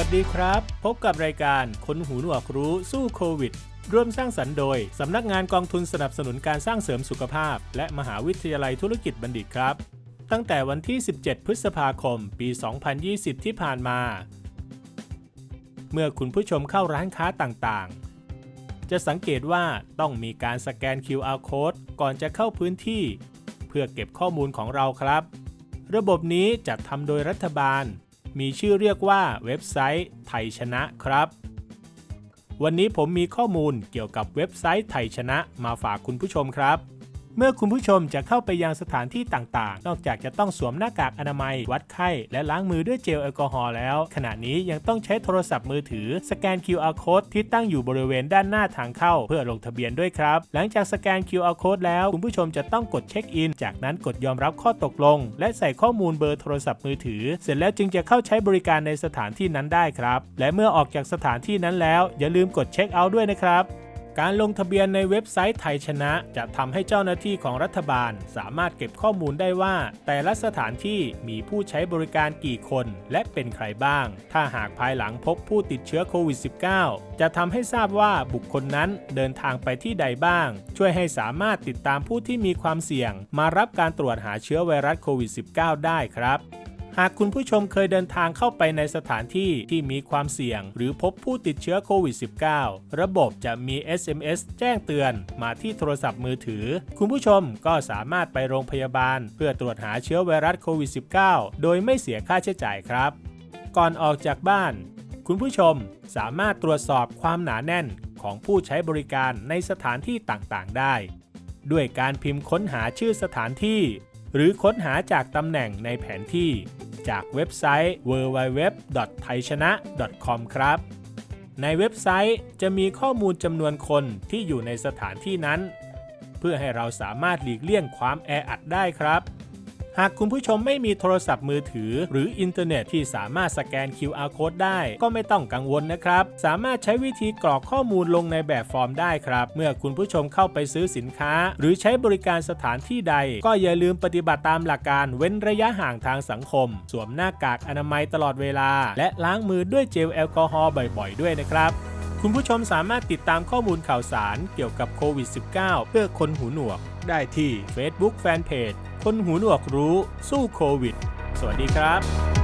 วัสดีครับ พบกับรายการคนหูหนวกรู้สู้โควิด ร่วมสร้างสรรค์โดย สำนักงานกองทุนสนับสนุนการสร้างเสริมสุขภาพ และมหาวิทยาลัยธุรกิจบัณฑิตครับ ตั้งแต่วันที่ 17 พฤษภาคม ปี 2020 ที่ผ่านมา เมื่อคุณผู้ชมเข้าร้านค้าต่างๆ จะสังเกตว่าต้องมีการสแกน QR code ก่อนจะเข้าพื้นที่ เพื่อเก็บข้อมูลของเราครับ ระบบนี้จัดทำโดยรัฐบาล มีชื่อเรียกว่าเว็บไซต์ไทยชนะครับ วันนี้ผมมีข้อมูลเกี่ยวกับเว็บไซต์ไทยชนะมาฝากคุณผู้ชมครับ เมื่อคุณผู้ชมจะเข้าไปยังสถานที่ต่างๆ นอกจากจะต้องสวมหน้ากากอนามัย วัดไข้ และล้างมือด้วยเจลแอลกอฮอล์แล้ว ขณะนี้ยังต้องใช้โทรศัพท์มือถือ สแกน QR code ที่ตั้งอยู่บริเวณด้านหน้าทางเข้า เพื่อลงทะเบียนด้วยครับ หลังจากสแกน QR code แล้วคุณผู้ชมจะต้องกดเช็คอิน จากนั้นกดยอมรับข้อตกลง และใส่ข้อมูลเบอร์โทรศัพท์มือถือ เสร็จแล้วจึงจะเข้าใช้บริการในสถานที่นั้นได้ครับ และเมื่อออกจากสถานที่นั้นแล้ว อย่าลืมกดเช็คเอาท์ด้วยนะครับ การลงทะเบียนในเว็บไซต์ไทยชนะ จะทำให้เจ้าหน้าที่ของรัฐบาล สามารถเก็บข้อมูลได้ว่า แต่ละสถานที่มีผู้ใช้บริการกี่คน และเป็นใครบ้าง ถ้าหากภายหลังพบผู้ติดเชื้อโควิด -19 จะทำให้ทราบว่าบุคคลนั้นเดินทางไปที่ใดบ้าง ช่วยให้สามารถติดตามผู้ที่มีความเสี่ยง มารับการตรวจหาเชื้อไวรัสโควิด -19 ได้ครับ หากคุณผู้ชมเคยเดินทางเข้าไปในสถานที่ที่มีความเสี่ยง หรือพบผู้ติดเชื้อโควิด -19 ระบบจะมี SMS แจ้งเตือนมาที่โทรศัพท์มือถือ คุณผู้ชมก็สามารถไปโรงพยาบาล เพื่อตรวจหาเชื้อไวรัสโควิด -19 โดยไม่เสียค่าใช้จ่ายครับ ก่อนออกจากบ้าน คุณผู้ชมสามารถตรวจสอบความหนาแน่นของผู้ใช้บริการในสถานที่ต่างๆ ได้ ด้วยการพิมพ์ค้นหาชื่อสถานที่ หรือค้นหาจากตำแหน่งในแผนที่ จากเว็บไซต์ www.thaichana.com ครับ ในเว็บไซต์จะมีข้อมูลจำนวนคนที่อยู่ในสถานที่นั้น เพื่อให้เราสามารถหลีกเลี่ยงความแออัดได้ครับ หากคุณผู้ชมไม่มีโทรศัพท์มือถือ หรืออินเทอร์เน็ตที่สามารถสแกน QR code ได้ ก็ไม่ต้องกังวลนะครับ สามารถใช้วิธีกรอกข้อมูลลงในแบบฟอร์มได้ครับ เมื่อคุณผู้ชมเข้าไปซื้อสินค้า หรือใช้บริการสถานที่ใด ก็อย่าลืมปฏิบัติตามหลักการเว้นระยะห่างทางสังคม สวมหน้ากากอนามัยตลอดเวลา และล้างมือด้วยเจลแอลกอฮอล์บ่อย ๆ ด้วยนะครับ คุณผู้ชมสามารถติดตามข้อมูลข่าวสารเกี่ยวกับโควิด -19 เพื่อคนหูหนวก ได้ที่ Facebook Fanpage คนหูหนวกรู้สู้โควิด สวัสดีครับ